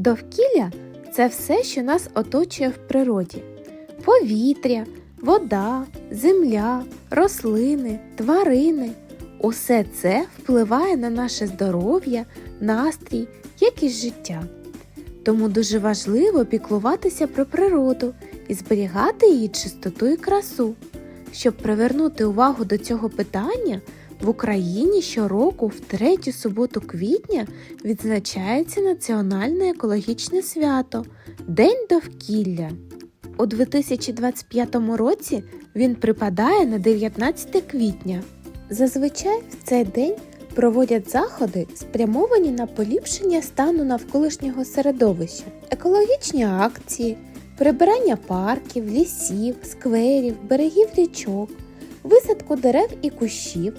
Довкілля це все, що нас оточує в природі: повітря, вода, земля, рослини, тварини. Усе це впливає на наше здоров'я, настрій, якість життя. Тому дуже важливо піклуватися про природу і зберігати її чистоту і красу. Щоб привернути увагу до цього питання, в Україні щороку в третю суботу квітня відзначається Національне екологічне свято День довкілля. У 2025 році він припадає на 19 квітня. Зазвичай в цей день проводять заходи, спрямовані на поліпшення стану навколишнього середовища, екологічні акції, прибирання парків, лісів, скверів, берегів річок, висадку дерев і кущів,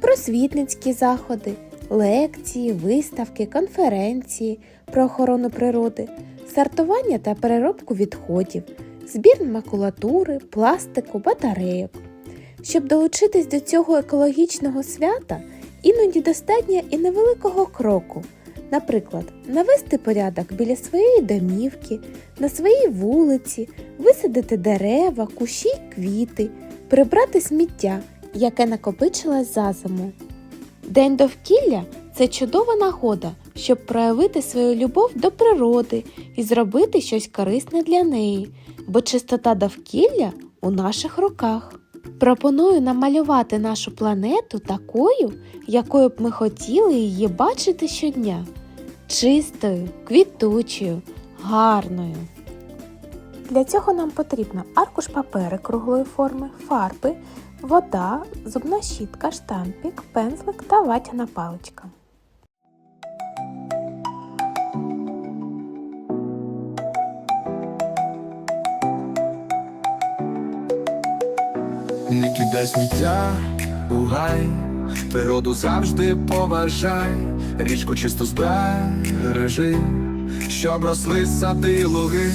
просвітницькі заходи, лекції, виставки, конференції про охорону природи, сортування та переробку відходів, збір макулатури, пластику, батарейок. Щоб долучитись до цього екологічного свята, іноді достатньо і невеликого кроку. Наприклад, навести порядок біля своєї домівки, на своїй вулиці, висадити дерева, кущі й квіти, прибрати сміття, яке накопичилось за зиму. День довкілля це чудова нагода, щоб проявити свою любов до природи і зробити щось корисне для неї, бо чистота довкілля у наших руках. Пропоную намалювати нашу планету такою, якою б ми хотіли її бачити щодня чистою, квітучою, гарною. Для цього нам потрібно аркуш папери круглої форми, фарби, вода, зубна щітка, штампік, пензлик та ватяна паличка. Не кидай сміття у гай, природу завжди поважай, річку чисто збережи, щоб росли сади луги,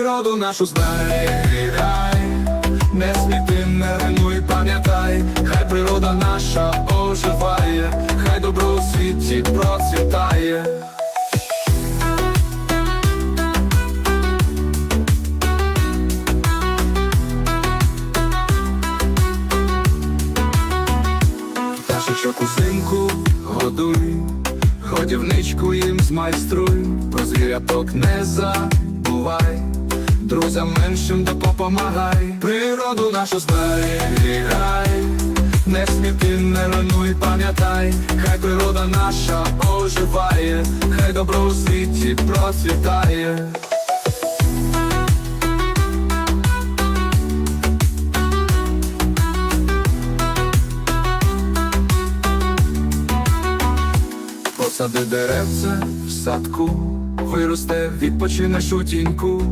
природу нашу зберігай, не сміти, не руйнуй, пам'ятай, хай природа наша оживає, хай добро у світі процвітає. Пташечок узимку годуй, годівничку їм змайструй, про звіряток не забувай, друзям меншим допомагай, природу нашу зберігай, не сміти, не руйнуй, пам'ятай, хай природа наша оживає, хай добро у світі процвітає. Посади деревце в садку, виросте, відпочинеш у тіньку,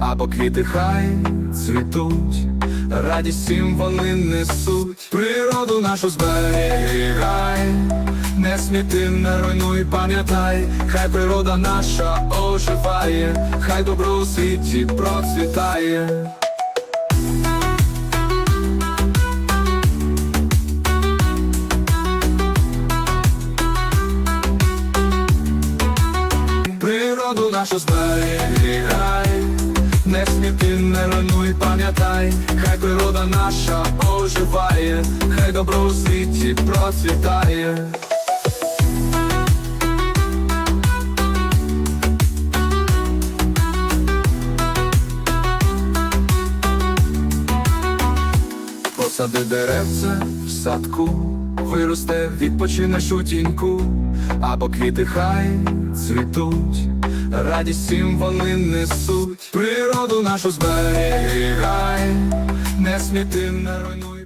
або квіти хай цвітуть, радість всім вони несуть, природу нашу зберігай, не сміти, не руйнуй, пам'ятай, хай природа наша оживає, хай добро у світі процвітає. Природу нашу зберігай, не сміти, не руйнуй, пам'ятай, хай природа наша оживає, хай добро у світі процвітає. Посади деревце в садку, виросте, відпочинеш у тіньку, або квіти хай цвітуть, радість всім вони несуть, природу нашу зберігай, не сміти, не руйнуй.